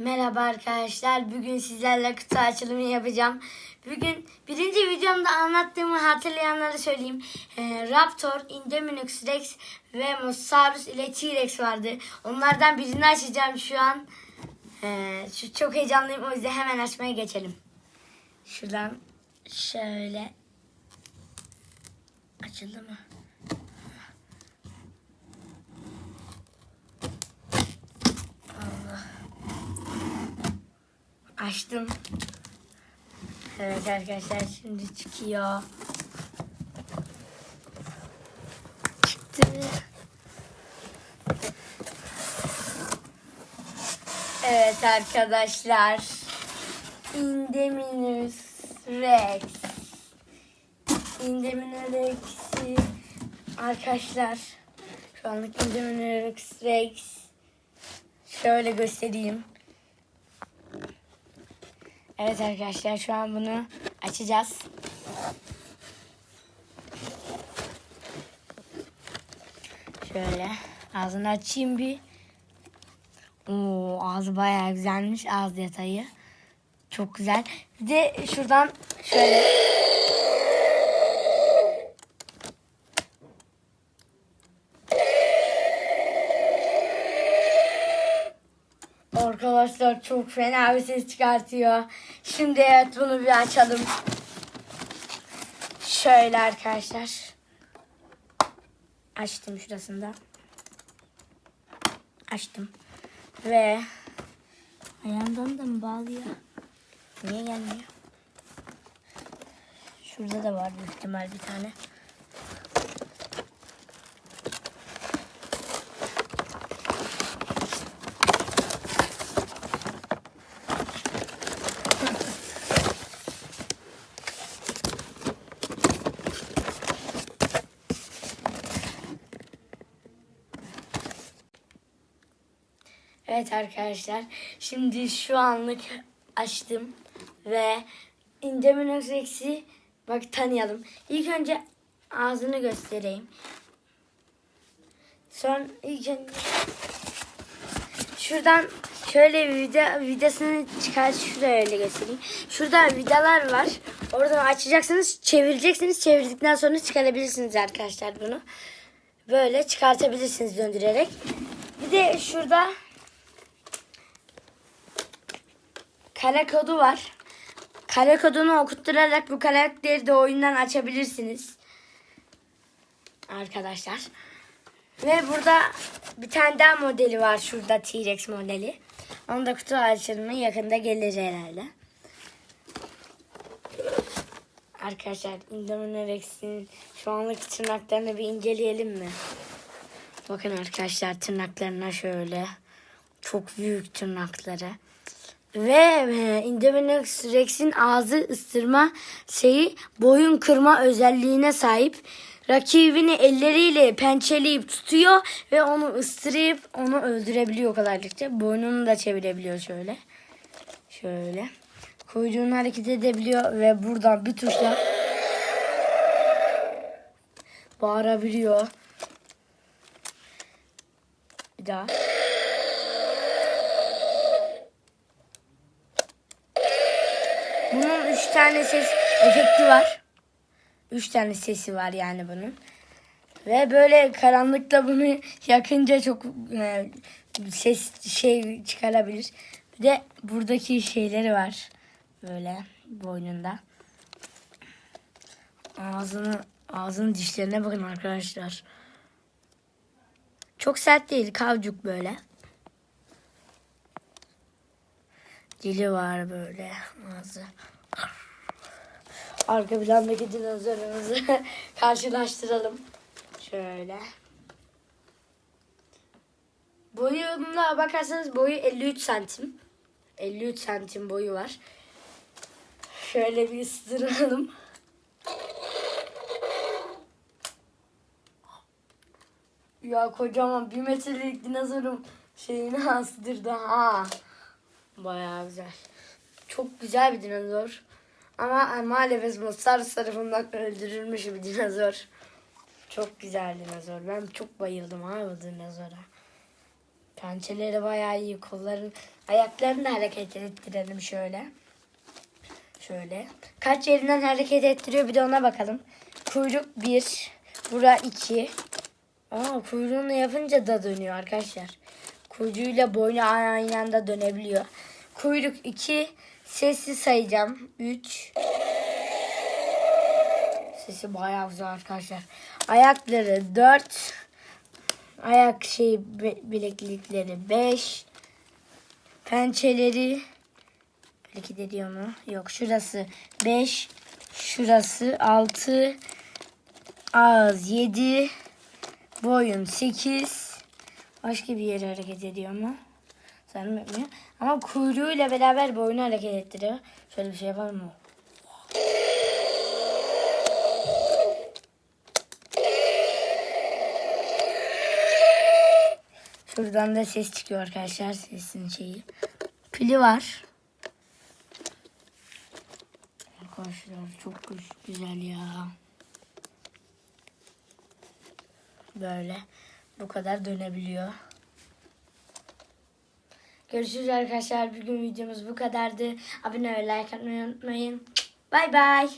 Merhaba arkadaşlar. Bugün sizlerle kutu açılımı yapacağım. Bugün birinci videomda anlattığımı hatırlayanlara söyleyeyim. Ee, Raptor, Indominus Rex ve Mosasaurus ile T-Rex vardı. Onlardan birini açacağım şu an. Ee, şu çok heyecanlıyım o yüzden hemen açmaya geçelim. Şuradan şöyle açıldı mı? Açtım. Evet arkadaşlar şimdi çıkıyor. Çıktı. Evet arkadaşlar. Indominus Rex. Indominus Rex'i arkadaşlar. Şu anlık Indominus Rex. Şöyle göstereyim. Evet arkadaşlar şu an bunu açacağız. Şöyle ağzını açayım bir. Oo, ağzı bayağı güzelmiş ağız detayı. Çok güzel. Bir de şuradan şöyle. Arkadaşlar çok fena bir ses çıkartıyor. Şimdi evet bunu bir açalım. Şöyle arkadaşlar. Açtım şurasında. Açtım. Ve ayağımdan da mı bağlıyor? Niye gelmiyor? Şurada da var büyük ihtimal bir tane. Evet arkadaşlar. Şimdi şu anlık açtım ve Indominus Rex'i bak tanıyalım. İlk önce ağzını göstereyim. Son ilk önce şuradan şöyle vida, vidasını çıkar şuraya öyle göstereyim. Şurada vidalar var. Oradan açacaksınız, çevireceksiniz. Çevirdikten sonra çıkarabilirsiniz arkadaşlar bunu. Böyle çıkartabilirsiniz döndürerek. Bir de şurada kare kodu var. Kare kodunu okutturarak bu karakteri de oyundan açabilirsiniz. Arkadaşlar. Ve burada bir tane daha modeli var şurada T-Rex modeli. Onun da kutu açılımı yakında gelir herhalde. Arkadaşlar Indominus Rex'in şu anlık tırnaklarını bir inceleyelim mi? Bakın arkadaşlar tırnaklarına şöyle. Çok büyük tırnakları. Ve e, Indominus Rex'in ağzı ısırma şeyi boyun kırma özelliğine sahip. Rakibini elleriyle pençeleyip tutuyor ve onu ıstırıp onu öldürebiliyor kolaylıkça. Boynunu da çevirebiliyor şöyle. Şöyle. Kuyruğunu hareket edebiliyor ve buradan bir tuşla bağırabiliyor. Bir daha. Bunun üç tane ses efekti var. Üç tane sesi var yani bunun. Ve böyle karanlıkta bunu yakınca çok e, ses şey çıkarabilir. Bir de buradaki şeyleri var. Böyle boynunda. Ağzını ağzının dişlerine bakın arkadaşlar. Çok sert değil, kavcuk böyle. Dili var böyle ağzı. Arka plandaki dinozorumuzu karşılaştıralım. Şöyle. Boyuna bakarsanız boyu 53 santim. 53 santim boyu var. Şöyle bir ısıralım. Ya kocaman bir metrelik dinozorum şeyini astırdı ha. Bayağı güzel. Çok güzel bir dinozor. Ama maalesef Mozart tarafından öldürülmüş bir dinozor. Çok güzel dinozor. Ben çok bayıldım bu dinozora. Pençeleri bayağı iyi. Kolların, ayaklarını hareket ettirelim şöyle. Şöyle. Kaç yerinden hareket ettiriyor bir de ona bakalım. Kuyruk 1, bura 2. Aa kuyruğunu yapınca da dönüyor arkadaşlar. Kuyruğuyla boynu aynı anda dönebiliyor. Kuyruk 2, sesi sayacağım. 3. Sesi bayağı güzel arkadaşlar. Ayakları 4. Ayak şey be- bileklikleri 5. Pençeleri hareket ediyor mu? Yok şurası 5. Şurası 6. Ağız 7. Boyun 8. Başka bir yere hareket ediyor mu? Sanırım etmiyor. Ama kuyruğuyla beraber boynu hareket ettiriyor. Şöyle bir şey yapalım mı? Şuradan da ses çıkıyor arkadaşlar. Sesin şeyi. Pili var. Arkadaşlar çok güz- güzel ya. Böyle. Bu kadar dönebiliyor. Görüşürüz arkadaşlar. Bugün videomuz bu kadardı. Abone ve like atmayı unutmayın. Bay bay.